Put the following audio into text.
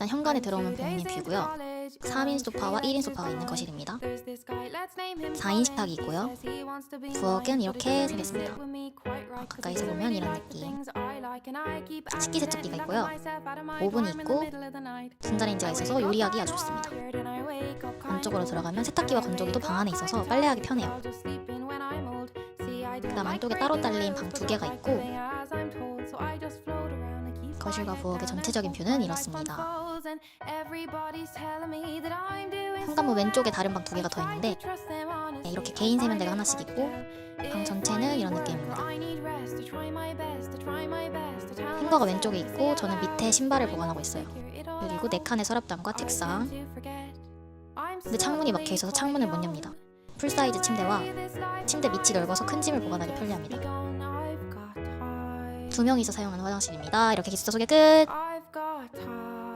일단 현관에 들어오면 부모님 뷰고요. 3인 소파와 1인 소파가 있는 거실입니다. 4인 식탁이 있고요. 부엌은 이렇게 생겼습니다. 가까이서 보면 이런 느낌. 식기 세척기가 있고요. 오븐이 있고 전자레인지가 있어서 요리하기 아주 좋습니다. 안쪽으로 들어가면 세탁기와 건조기도 방 안에 있어서 빨래하기 편해요. 그다음 안쪽에 따로 딸린 방 두 개가 있고 거실과 부엌의 전체적인 뷰는 이렇습니다. 현관문 왼쪽에 다른 방 두 개가 더 있는데 네, 이렇게 개인 세면대가 하나씩 있고 방 전체는 이런 느낌입니다. 행거가 왼쪽에 있고 저는 밑에 신발을 보관하고 있어요. 그리고 네 칸의 서랍장과 책상. 근데 창문이 막혀 있어서 창문을 못 엽니다. 풀 사이즈 침대와 침대 밑이 넓어서 큰 짐을 보관하기 편리합니다. 두 명이서 사용하는 화장실입니다. 이렇게 기숙사 소개 끝.